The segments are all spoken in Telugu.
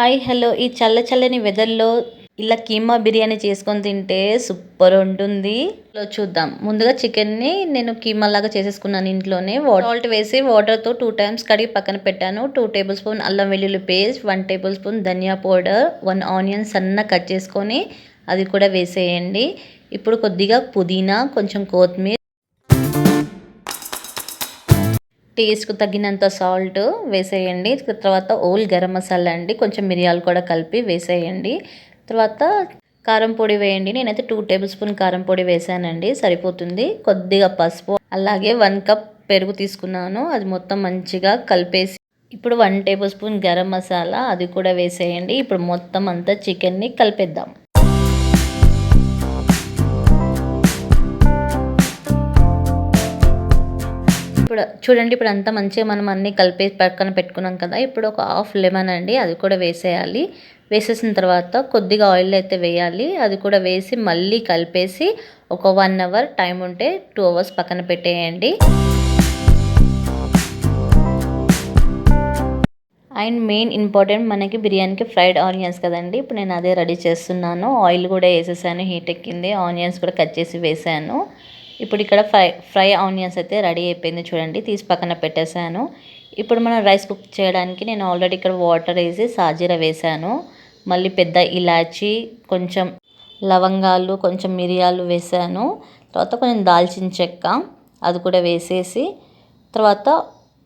Hi hello. ఈ చల్ల చల్లని వెదర్లో ఇలా కీమా బిర్యానీ చేసుకొని తింటే సూపర్ ఉంటుంది. లో చూద్దాం. ముందుగా చికెన్ని నేను కీమా లాగా చేసేసుకున్నాను ఇంట్లోనే. సాల్ట్ వేసి వాటర్తో టూ టైమ్స్ కడిగి పక్కన పెట్టాను. టూ టేబుల్ స్పూన్ అల్లం వెల్లుల్లి పేస్ట్ వన్ టేబుల్ స్పూన్ ధనియా పౌడర్ వన్ ఆనియన్ సన్న కట్ చేసుకొని అది కూడా వేసేయండి. ఇప్పుడు కొద్దిగా పుదీనా కొంచెం కొత్తిమీర టేస్ట్కు తగినంత సాల్ట్ వేసేయండి. తర్వాత ఓల్ గరం మసాలా అండి. కొంచెం మిరియాలు కూడా కలిపి వేసేయండి. తర్వాత కారం పొడి వేయండి. నేనైతే టూ టేబుల్ స్పూన్ కారం పొడి వేసానండి. సరిపోతుంది. కొద్దిగా పసుపు అలాగే వన్ కప్ పెరుగు తీసుకున్నాను. అది మొత్తం మంచిగా కలిపేసి ఇప్పుడు one tablespoon garam masala అది కూడా వేసేయండి. ఇప్పుడు మొత్తం అంతా చికెన్ని కలిపేద్దాం. ఇప్పుడు చూడండి ఇప్పుడు అంతా మంచిగా మనం అన్నీ కలిపి పక్కన పెట్టుకున్నాం కదా ఇప్పుడు ఒక హాఫ్ లెమన్ అండి అది కూడా వేసేయాలి. వేసేసిన తర్వాత కొద్దిగా ఆయిల్ అయితే వేయాలి అది కూడా వేసి మళ్ళీ కలిపేసి ఒక వన్ అవర్ టైం ఉంటే టూ అవర్స్ పక్కన పెట్టేయండి. అండ్ మెయిన్ ఇంపార్టెంట్ మనకి బిర్యానీకి ఫ్రైడ్ ఆనియన్స్ కదండి ఇప్పుడు నేను అదే రెడీ చేస్తున్నాను. ఆయిల్ కూడా వేసేసాను హీట్ ఎక్కింది ఆనియన్స్ కూడా కట్ చేసి వేసాను. ఇప్పుడు ఇక్కడ ఫ్రై ఫ్రై ఆనియన్స్ అయితే రెడీ అయిపోయింది చూడండి తీసి పక్కన పెట్టేశాను. ఇప్పుడు మనం రైస్ కుక్ చేయడానికి నేను ఆల్రెడీ ఇక్కడ వాటర్ వేసి సాజీర వేసాను మళ్ళీ పెద్ద ఇలాచి కొంచెం లవంగాలు కొంచెం మిరియాలు వేసాను తర్వాత కొంచెం దాల్చిన చెక్క అది కూడా వేసేసి తర్వాత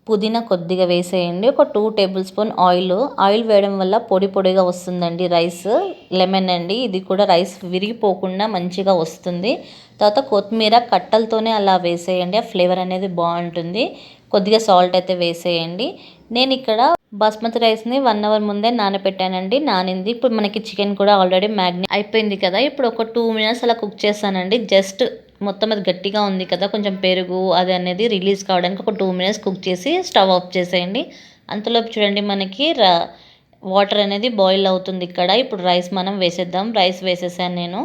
పుదీనా కొద్దిగా వేసేయండి. ఒక two tablespoon oil oil వేయడం వల్ల పొడి పొడిగా వస్తుందండి రైస్ లెమన్ అండి. ఇది కూడా రైస్ విరిగిపోకుండా మంచిగా వస్తుంది. తర్వాత కొత్తిమీర కట్టలతోనే అలా వేసేయండి. ఆ ఫ్లేవర్ అనేది బాగుంటుంది. కొద్దిగా సాల్ట్ అయితే వేసేయండి. నేను ఇక్కడ బాస్మతి రైస్ని వన్ అవర్ ముందే నానబెట్టానండి. నానింది. ఇప్పుడు మనకి చికెన్ కూడా ఆల్రెడీ మ్యాగ్నే అయిపోయింది కదా. ఇప్పుడు ఒక టూ మినిట్స్ అలా కుక్ చేస్తానండి. జస్ట్ మొత్తం అది గట్టిగా ఉంది కదా కొంచెం పెరుగు అది అనేది రిలీజ్ కావడానికి ఒక టూ మినిట్స్ కుక్ చేసి స్టవ్ ఆఫ్ చేసేయండి. అంతలోపు చూడండి మనకి రా వాటర్ అనేది బాయిల్ అవుతుంది ఇక్కడ. ఇప్పుడు రైస్ మనం వేసేద్దాం. రైస్ వేసేసాను నేను.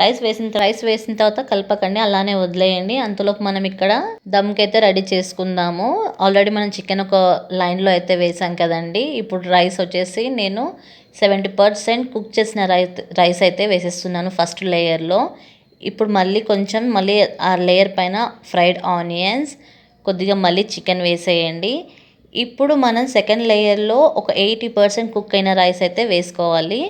రైస్ వేసిన రైస్ వేసిన తర్వాత కలపకండి అలానే వదిలేయండి. అంతలోపు మనం ఇక్కడ దమ్కి అయితే రెడీ చేసుకుందాము. ఆల్రెడీ మనం చికెన్ ఒక లైన్లో అయితే వేసాం కదండి. ఇప్పుడు రైస్ వచ్చేసి నేను సెవెంటీ పర్సెంట్ కుక్ చేసిన రైస్ రైస్ అయితే వేసేస్తున్నాను ఫస్ట్ లేయర్లో ఇప్పుడు మళ్ళీ కొంచెం మళ్ళీ ఆ లేయర్ పైన ఫ్రైడ్ ఆనియన్స్ కొద్దిగా మళ్ళీ చికెన్ వేసేయండి. ఇప్పుడు మనం సెకండ్ లేయర్లో ఒక ఎయిటీ పర్సెంట్ కుక్ అయిన రైస్ అయితే వేసుకోవాలి.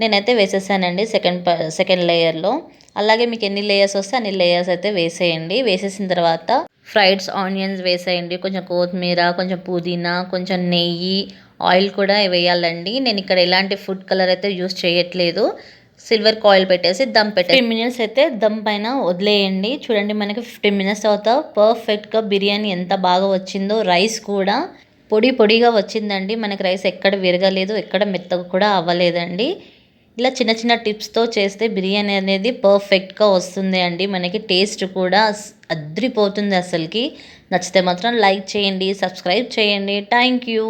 నేనైతే వేసేసానండి సెకండ్ సెకండ్ లేయర్లో అలాగే మీకు ఎన్ని లేయర్స్ వస్తే అన్ని లేయర్స్ అయితే వేసేయండి. వేసేసిన తర్వాత ఫ్రైడ్స్ ఆనియన్స్ వేసేయండి. కొంచెం కొత్తిమీర కొంచెం పుదీనా కొంచెం నెయ్యి ఆయిల్ కూడా వేయాలండి. నేను ఇక్కడ ఎలాంటి ఫుడ్ కలర్ అయితే యూస్ చేయట్లేదు. సిల్వర్ కాయిల్ పెట్టేసి దమ్ పెట్టే ఫిఫ్టీన్ మినిట్స్ అయితే దమ్ పైన వదిలేయండి. చూడండి మనకి ఫిఫ్టీన్ మినిట్స్ తర్వాత పర్ఫెక్ట్గా బిర్యానీ ఎంత బాగా వచ్చిందో రైస్ కూడా పొడి పొడిగా వచ్చిందండి. మనకి రైస్ ఎక్కడ విరగలేదు ఎక్కడ మెత్తగా కూడా అవ్వలేదండి. ఇలా చిన్న చిన్న టిప్స్తో చేస్తే బిర్యానీ అనేది పర్ఫెక్ట్గా వస్తుంది అండి. మనకి టేస్ట్ కూడా అద్రిపోతుంది అసలుకి. నచ్చితే మాత్రం లైక్ చేయండి సబ్స్క్రైబ్ చేయండి. Thank you